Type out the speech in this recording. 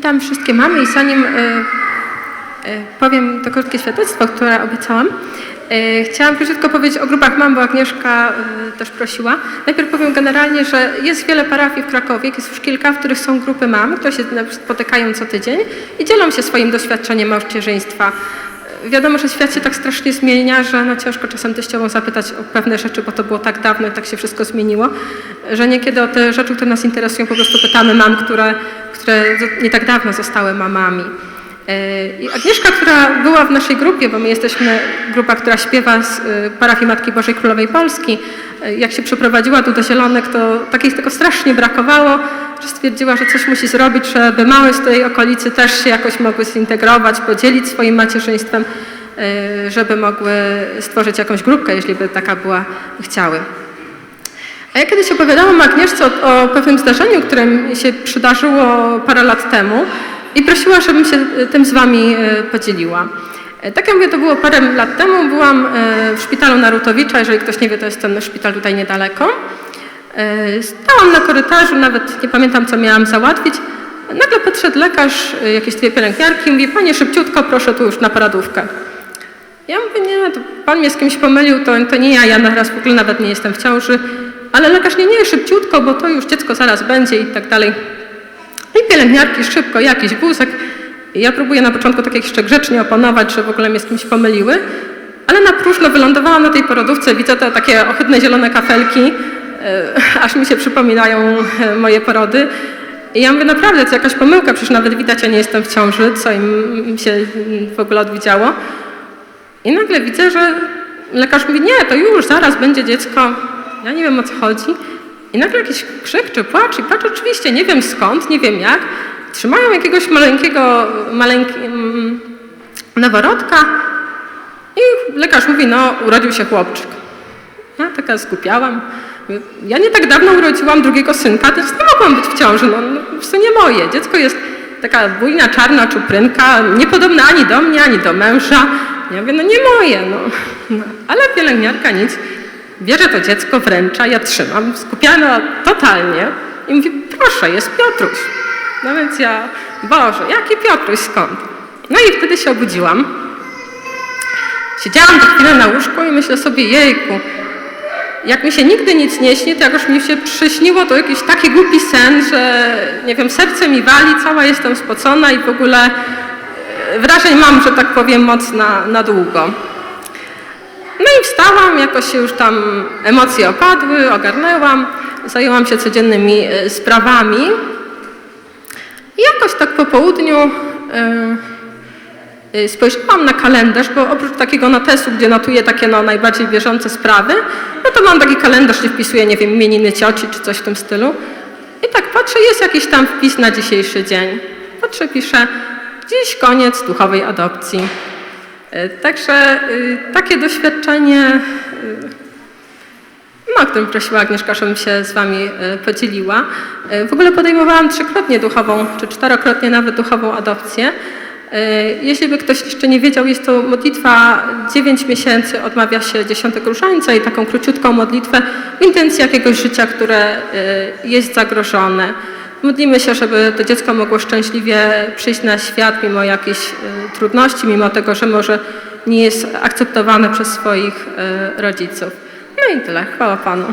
Witam wszystkie mamy i zanim e, e, powiem to krótkie świadectwo, które obiecałam, e, chciałam króciutko powiedzieć o grupach mam, bo Agnieszka też prosiła. Najpierw powiem generalnie, że jest wiele parafii w Krakowie, jest już kilka, w których są grupy mam, które się spotykają co tydzień i dzielą się swoim doświadczeniem macierzyństwa. Wiadomo, że świat się tak strasznie zmienia, że no ciężko czasem teściową zapytać o pewne rzeczy, bo to było tak dawno i tak się wszystko zmieniło, że niekiedy o te rzeczy, które nas interesują, po prostu pytamy mam, które, które nie tak dawno zostały mamami. E, I Agnieszka, która była w naszej grupie, bo my jesteśmy grupa, która śpiewa z e, parafii Matki Bożej Królowej Polski, e, jak się przeprowadziła tu do Zielonek, to takich tego strasznie brakowało, że stwierdziła, że coś musi zrobić, żeby małe z tej okolicy też się jakoś mogły zintegrować, podzielić swoim macierzyństwem, żeby mogły stworzyć jakąś grupkę, jeśli by taka była chciały. A ja kiedyś opowiadałam Agnieszce o, o pewnym zdarzeniu, które mi się przydarzyło parę lat temu i prosiła, żebym się e, tym z wami e, podzieliła. E, Tak jak mówię, to było parę lat temu, byłam w szpitalu Narutowicza, jeżeli ktoś nie wie, to jest ten szpital tutaj niedaleko. Stałam na korytarzu, nawet nie pamiętam, co miałam załatwić. Nagle podszedł lekarz, jakieś dwie pielęgniarki mówi, panie szybciutko, proszę tu już na paradówkę. Ja mówię, nie, pan mnie z kimś pomylił, to, to nie ja, ja teraz w ogóle nawet nie jestem w ciąży. Ale lekarz, nie, nie, szybciutko, bo to już dziecko zaraz będzie i tak dalej. I pielęgniarki szybko, jakiś wózek. Ja próbuję na początku tak jeszcze grzecznie oponować, że w ogóle mnie z kimś pomyliły, ale na próżno wylądowałam na tej porodówce, widzę te takie ohydne zielone kafelki, e, aż mi się przypominają e, moje porody. I ja mówię, naprawdę, to jakaś pomyłka, przecież nawet widać, ja nie jestem w ciąży, co im się w ogóle odwidziało. I nagle widzę, że lekarz mówi, nie, to już, zaraz będzie dziecko. Ja nie wiem o co chodzi. I nagle jakiś krzyk czy płacz i płacz oczywiście, nie wiem skąd, nie wiem jak. Trzymają jakiegoś maleńkiego, maleńki, mm, noworodka i lekarz mówi, no urodził się chłopczyk. Ja taka skupiałam. Ja nie tak dawno urodziłam drugiego synka, też nie mogłam być w ciąży. No, no to nie moje. Dziecko jest taka bujna, czarna czuprynka, niepodobna ani do mnie, ani do męża. Ja mówię, no nie moje. No. No, ale pielęgniarka nic. Bierze to dziecko, wręcza, ja trzymam, skupiona totalnie i mówi, proszę, jest Piotruś. No więc ja, Boże, jaki Piotruś, skąd? No i wtedy się obudziłam. Siedziałam chwilę na łóżku i myślę sobie, jejku, jak mi się nigdy nic nie śni, to jak już mi się przyśniło, to jakiś taki głupi sen, że nie wiem, serce mi wali, cała jestem spocona i w ogóle e, wrażeń mam, że tak powiem, moc na, na długo. No i wstałam, jakoś już tam emocje opadły, ogarnęłam, zajęłam się codziennymi e, sprawami. I jakoś tak po południu e, e, spojrzałam na kalendarz, bo oprócz takiego notesu, gdzie notuję takie no, najbardziej bieżące sprawy, no to mam taki kalendarz, gdzie wpisuję, nie wiem, imieniny cioci czy coś w tym stylu. I tak patrzę, jest jakiś tam wpis na dzisiejszy dzień. Patrzę, piszę, dziś koniec duchowej adopcji. E, Także y, takie doświadczenie, y, no, o którym prosiła Agnieszka, żebym się z Wami y, podzieliła. Y, W ogóle podejmowałam trzykrotnie duchową, czy czterokrotnie nawet duchową adopcję. Jeśli by ktoś jeszcze nie wiedział, jest to modlitwa 9 miesięcy, odmawia się 10 różańca i taką króciutką modlitwę w intencji jakiegoś życia, które jest zagrożone. Modlimy się, żeby to dziecko mogło szczęśliwie przyjść na świat mimo jakichś y, trudności, mimo tego, że może nie jest akceptowane przez swoich y, rodziców. No i tyle. Chwała Panu.